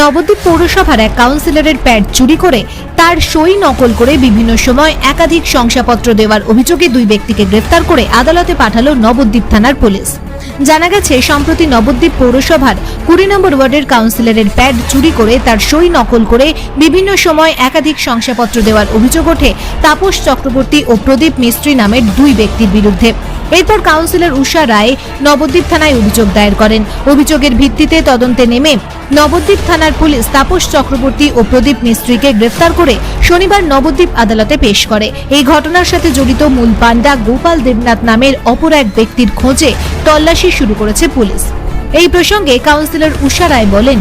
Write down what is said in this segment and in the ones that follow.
নবদ্বীপ পৌরসভার এক কাউন্সিলরের প্যাড চুরি করে তার সই নকল করে বিভিন্ন সময় একাধিক শংসাপত্র দেওয়ার অভিযোগে দুই ব্যক্তিকে গ্রেফতার করে আদালতে পাঠালো নবদ্বীপ থানার পুলিশ। জানা গেছে, সম্প্রতি নবদ্বীপ পৌরসভার কুড়ি নম্বর ওয়ার্ডের কাউন্সিলরের প্যাড চুরি করে তার সই নকল করে বিভিন্ন সময় একাধিক শংসাপত্র দেওয়ার অভিযোগ ওঠে। তাপস চক্রবর্তী ও প্রদীপ মিস্ত্রি নামের দুই ব্যক্তির বিরুদ্ধে। এরপর কাউন্সিলর উষা রায় নবদ্বীপ থানায় অভিযোগ দায়ের করেন। অভিযোগের ভিত্তিতে তদন্তে নেমে নবদ্বীপ থানার পুলিশ তাপস চক্রবর্তী ও প্রদীপ মিস্ত্রিকে গ্রেফতার করে শনিবার নবদ্বীপ আদালতে পেশ করে। এই ঘটনার সাথে জড়িত মূল পান্ডা গোপাল দেবনাথ নামের অপর এক ব্যক্তির খোঁজে তল্লাশি শুরু করেছে পুলিশ। এই প্রসঙ্গে কাউন্সিলর উষা রায় বলেন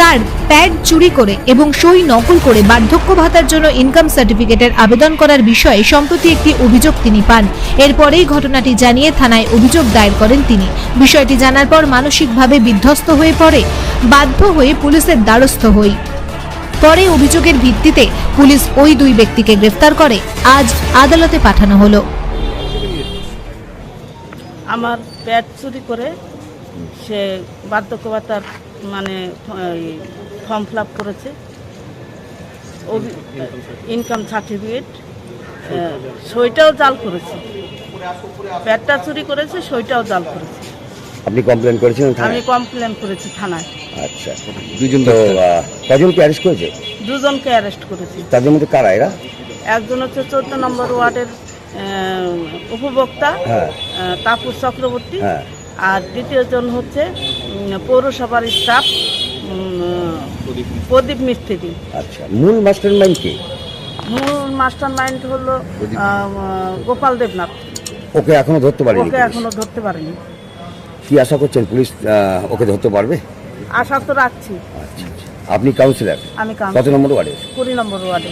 তার প্যাড চুরি করে এবং সই নকল করে বার্ধক্য ভাতার জন্য ইনকাম সার্টিফিকেটের আবেদন করার বিষয়ে সম্প্রতি একটি অভিযোগ তিনি পান। এরপরেই ঘটনাটি জানিয়ে থানায় অভিযোগ দায়ের করেন তিনি। বিষয়টি জানার পর মানসিকভাবে বিধ্বস্ত হয়ে পড়ে। বাধ্য হয়ে পুলিশের দ্বারস্থ হই। পরে অভিযোগের ভিত্তিতে পুলিশ ওই দুই ব্যক্তিকে গ্রেফতার করে। আজ আদালতে পাঠানো হলো। আমার প্যাড চুরি করে সে বার্ধক্য ভাতার মানে ফর্ম ফিল আপ করেছে। ইনকাম সার্টিফিকেট সইটাও জাল করেছে। প্যাডটা চুরি করেছে সইটাও জাল করেছে। আপনি কমপ্লেন করেছেন আমি কমপ্লেন করেছি থানায়। আচ্ছা। দুজন তো কজনকে অ্যারেস্ট করেছে? দুজনকে অ্যারেস্ট করেছি। তাদের মধ্যে কারা এরা? একজন হচ্ছে চোদ্দ নম্বর ওয়ার্ডের উপভোক্তা হ্যাঁ। তাপস চক্রবর্তী হ্যাঁ। আর দ্বিতীয়জন হচ্ছে পৌরসভার স্টাফ প্রদীপ মিস্ত্রি। আচ্ছা মূল মাস্টার মাইন্ড কে? মূল মাস্টার মাইন্ড হলো গোপাল দেবনাথ। ওকে এখনও ধরতে পারেনি ওকে। এখনও ধরতে পারেনি। কি আশা করছেন পুলিশ ওকে ধরতে পারবে? আশা তো রাখছি। আচ্ছা আচ্ছা। আপনি কাউন্সিলর আমি কত নম্বর ওয়ার্ডে কুড়ি নম্বর ওয়ার্ডে